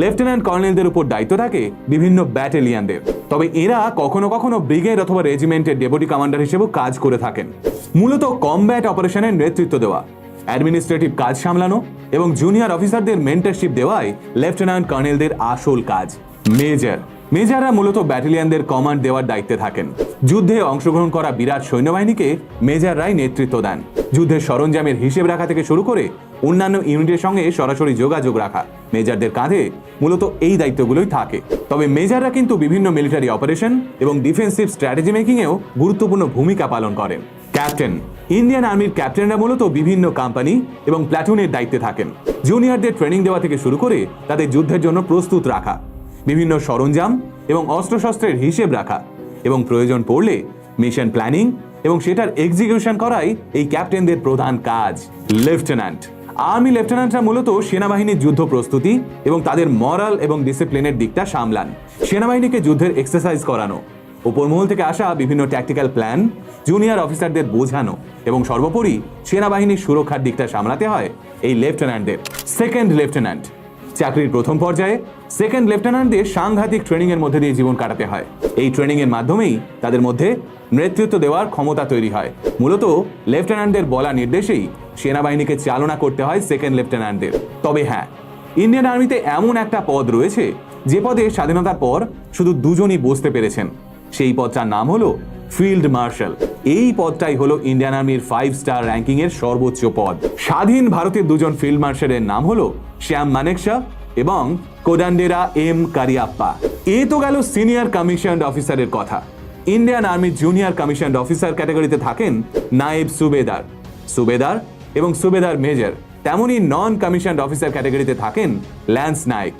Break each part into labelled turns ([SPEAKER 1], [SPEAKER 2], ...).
[SPEAKER 1] Lieutenant কর্নেলদের উপর দায়িত্ব থাকে বিভিন্ন ব্যাটালিয়ানদের তবে এরা কখনো কখনো ব্রিগেড অথবা রেজিমেন্টের ডেপুটি কমান্ডার হিসেবেও কাজ করে থাকেন। মূলত কমব্যাট অপারেশনের নেতৃত্ব দেওয়া অ্যাডমিনিস্ট্রেটিভ কাজ সামলানো এবং জুনিয়র অফিসারদের মেন্টারশিপ দেওয়াই লেফটেন্যান্ট কর্নেলদের আসল কাজ। মেজর মেজররা মূলত ব্যাটালিয়ানদের কমান্ড দেওয়ার দায়িত্বে থাকেন। যুদ্ধে অংশগ্রহণ করা বিরাট সৈন্যবাহিনীকে মেজররাই নেতৃত্ব দেন। যুদ্ধের সরঞ্জামের হিসেব রাখা থেকে শুরু করে অন্যান্য ইউনিটের সঙ্গে সরাসরি যোগাযোগ রাখা। মেজারদের কাঁধে মূলত এই দায়িত্বগুলোই থাকে। তবে মেজাররা কিন্তু বিভিন্ন মিলিটারি অপারেশন এবং ডিফেন্সিভ স্ট্র্যাটেজি মেকিংয়েও গুরুত্বপূর্ণ ভূমিকা পালন করেন। ক্যাপ্টেন, ইন্ডিয়ান আর্মির ক্যাপ্টেনরা মূলত বিভিন্ন কোম্পানি এবং প্ল্যাটুনের দায়িত্বে থাকেন। জুনিয়রদের ট্রেনিং দেওয়া থেকে শুরু করে তাদের যুদ্ধের জন্য প্রস্তুত রাখা। বিভিন্ন সরঞ্জাম এবং অস্ত্রশস্ত্রের হিসেব রাখা এবং প্রয়োজন পড়লে মিশন প্ল্যানিং এবং সেটার এক্সিকিউশন করাই এই ক্যাপ্টেনদের প্রধান কাজ। লেফটেন্যান্ট আর্মি লেফটেন্যান্টরা মূলত সেনাবাহিনীর যুদ্ধ প্রস্তুতি এবং তাদের মরাল এবং ডিসিপ্লিনের দিকটা সামলান। সেনাবাহিনীকে যুদ্ধের এক্সারসাইজ করানো, উপরমহল থেকে আসা বিভিন্ন ট্যাকটিক্যাল প্ল্যান জুনিয়র অফিসারদের বোঝানো এবং সর্বোপরি সেনাবাহিনীর সুরক্ষার দিকটা সামলাতে হয় এই লেফটেন্যান্টদের। সেকেন্ড লেফটেন্যান্ট, চাকরির প্রথম পর্যায়ে সেকেন্ড লেফটেন্যান্টদের সাংঘাতিক ট্রেনিং এর মধ্যে দিয়ে জীবন কাটাতে হয়। এই ট্রেনিং এর মাধ্যমেই তাদের মধ্যে নেতৃত্ব দেওয়ার ক্ষমতা তৈরি হয়। মূলত লেফটেন্যান্টদের বলা নির্দেশেই সেনাবাহিনীকে চালনা করতে হয় সেকেন্ড লেফটেন্যান্টদের তবে হ্যাঁ ইন্ডিয়ান আর্মিতে এমন একটা পদ রয়েছে যে পদে স্বাধীনতার পর শুধু দুজনই বসতে পেরেছেন। সেই পদটার নাম হলো ফিল্ড মার্শাল এই পদটাই হলো ইন্ডিয়ান আর্মির ফাইভ স্টার র্যাঙ্কিং এর সর্বোচ্চ পদ। স্বাধীন ভারতের দুজন ফিল্ড মার্শালের নাম হলো শ্যাম মানেকশা এবং কোডান্ডেরা এম কারিয়াপ্পা এ তো গেল সিনিয়র কমিশনড অফিসারের কথা। ইন্ডিয়ান আর্মির জুনিয়র কমিশনড অফিসার ক্যাটাগরিতে থাকেন নায়েব সুবেদার। সুবেদার এবং সুবেদার মেজর, তেমনই নন কমিশনড অফিসার ক্যাটাগরিতে থাকেন ল্যান্স নায়ক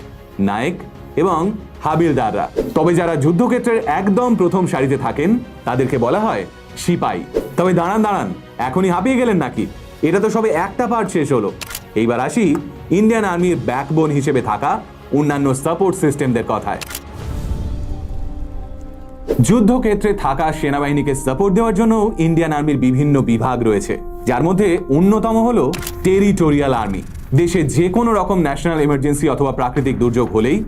[SPEAKER 1] নায়ক এবং হাবিলদাররা। তবে যারা যুদ্ধক্ষেত্রের একদম প্রথম সারিতে থাকেন, তাদেরকে বলা হয় সিপাই। তবে দাঁড়ান দাঁড়ান, এখনই হাঁপিয়ে গেলেন নাকি? এটা তো সবে একটা পার্ট শেষ হলো। এইবার আসি ইন্ডিয়ান আর্মির ব্যাকবোন হিসেবে থাকা অন্যান্য সাপোর্ট সিস্টেমদের কথায়। যুদ্ধক্ষেত্রে থাকা সেনাবাহিনীকে সাপোর্ট দেওয়ার জন্য ইন্ডিয়ান আর্মির বিভিন্ন বিভাগ রয়েছে। যার মধ্যে অন্যতম হলো টেরিটোরিয়াল আর্মি দেশে যে কোনো রকম ন্যাশনাল এমার্জেন্সি অথবা প্রাকৃতিক দুর্যোগ হলেই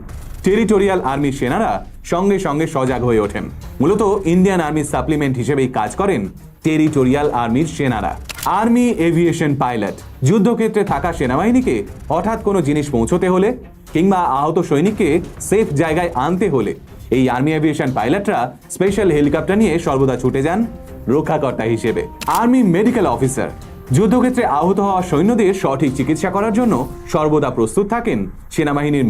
[SPEAKER 1] টেরিটোরিয়াল আর্মির সেনারা সঙ্গে সঙ্গে সজাগ হয়ে ওঠেন। মূলত ইন্ডিয়ান আর্মির সাপ্লিমেন্ট হিসেবেই কাজ করেন টেরিটোরিয়াল আর্মির সেনারা। Army aviation pilot. যুদ্ধক্ষেত্রে থাকা সেনাবাহিনীকে হঠাৎ কোনো জিনিস পৌঁছতে হলে কিংবা আহত সৈনিককে সেফ জায়গায় আনতে হলে এই আর্মি এভিয়েশন পাইলটরা স্পেশাল হেলিকপ্টার নিয়ে সর্বদা ছুটে যান রক্ষাকর্তা হিসেবে। Army medical officer. যুদ্ধক্ষেত্রে আহত হওয়া সৈন্যদের সঠিক চিকিৎসা করার জন্য সর্বদা প্রস্তুত থাকেন সেনাবাহিনীর